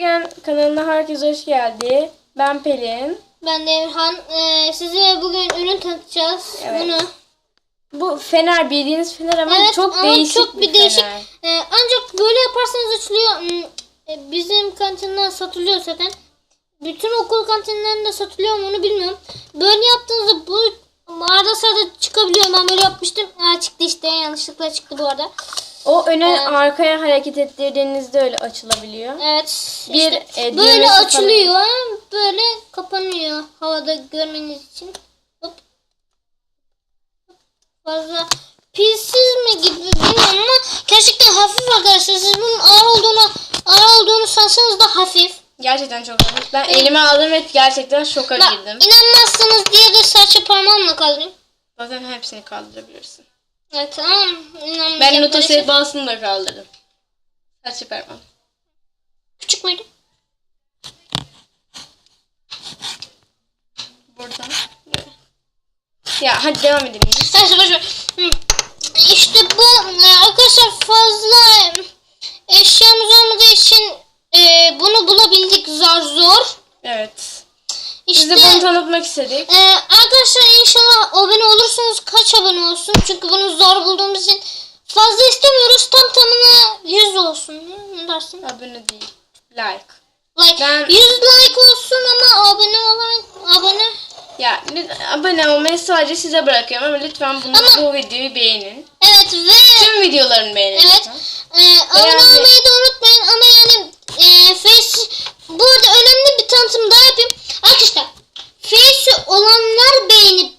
Gezegen kanalına herkes hoş geldi. Ben Pelin. Ben de Emirhan. Ee, size bugün ürün tanıtacağız. Evet. Bunu. Bu fener bildiğiniz fener ama Evet çok ama değişik çok bir, bir değişik. fener. Ee, ancak böyle yaparsanız açılıyor. Hmm, e, Bizim kantinden satılıyor zaten. Bütün okul kantinlerinde satılıyor mu onu bilmiyorum. Böyle yaptığınızda bu arada sırada çıkabiliyor. Ben böyle yapmıştım. Aa, çıktı işte yanlışlıkla çıktı bu arada. O öne Evet. arkaya hareket ettirdiğinizde öyle açılabiliyor. Evet. Bir, işte e, böyle düğmesi falan- açılıyor. Böyle kapanıyor. Havada görmeniz için. Hop. Fazla pilsiz mi gibi bilmiyorum ama gerçekten hafif arkadaşlar. Siz bunun ağır olduğunu ağır olduğunu sansanız da hafif. Gerçekten çok hafif. Ben elime aldım ve gerçekten şoka Bak, girdim. inanmazsanız diye de serçe parmağımla kaldırayım. Zaten hepsini kaldırabilirsin. Evet tamam. İnanmayacak Ben böyle- sehpasını da kaldırdım. Saç parmağım. Küçük müydü? Burada. Ya hadi devam edelim. Neyse. Hı. İşte bu e, arkadaşlar fazla eşyamız olmadığı için e, bunu bulabildik zar zor. Evet. İşte Biz de bunu tanıtmak istedik. e, arkadaşlar inşallah abone olursunuz. Kaç abone olsun? Çünkü bunu fazla istemiyoruz. Tam tamına 100 olsun. Ne dersin? Abone değil. Like. Like Ben- 100 like olsun ama abone olan abone Ya abone olmayı sadece size bırakıyorum ama lütfen bunu, Ama- bu videoyu beğenin. Evet ve Tüm videolarını beğenin. Evet. Ee, abone Beğendi. olmayı da unutmayın ama yani e, Face bu arada önemli bir tanıtım daha yapayım. Arkadaşlar Face olanlar beğenip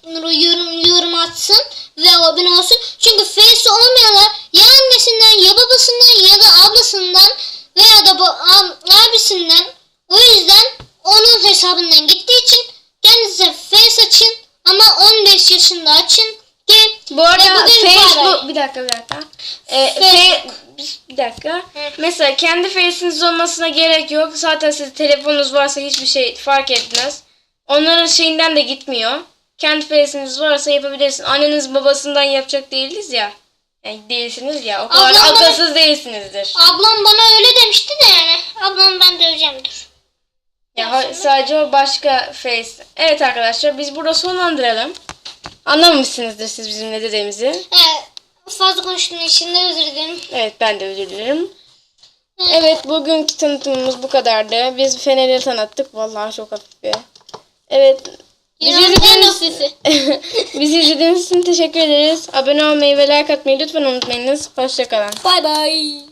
yorum, yorum atsın ve abone olsun. Çünkü Face olmayanlar ya annesinden ya babasından ya da ablasından veya da ba- ab- abisinden o yüzden onun hesabından gittiği için kendinize Face açın ama 15 yaşında açın ki Bu arada bay bay. Facebook bir dakika bir dakika. Ee, Facebook. fe- bir dakika. Mesela kendi face'iniz olmasına gerek yok. Zaten siz telefonunuz varsa hiçbir şey fark etmez. Onların şeyinden de gitmiyor. Kendi face'iniz varsa yapabilirsin. Anneniz babasından yapacak değiliz ya. Yani değilsiniz ya. O kadar Ablam bana- akılsız değilsinizdir. Ablam bana öyle demişti de yani. Ablam ben döveceğim dur. Ya ha- sadece o başka face. Evet arkadaşlar biz burada sonlandıralım. Anlamamışsınızdır siz bizim ne dediğimizi. Ee, fazla konuştuğum için de özür dilerim. Evet ben de özür dilerim. Evet bugünkü tanıtımımız bu kadardı. Biz Fener'i tanıttık. Vallahi çok hafif bir. Evet. Bizi izlediğiniz, bizi izlediğiniz için teşekkür ederiz. Abone olmayı ve like atmayı lütfen unutmayınız. Hoşçakalın. Bay bay.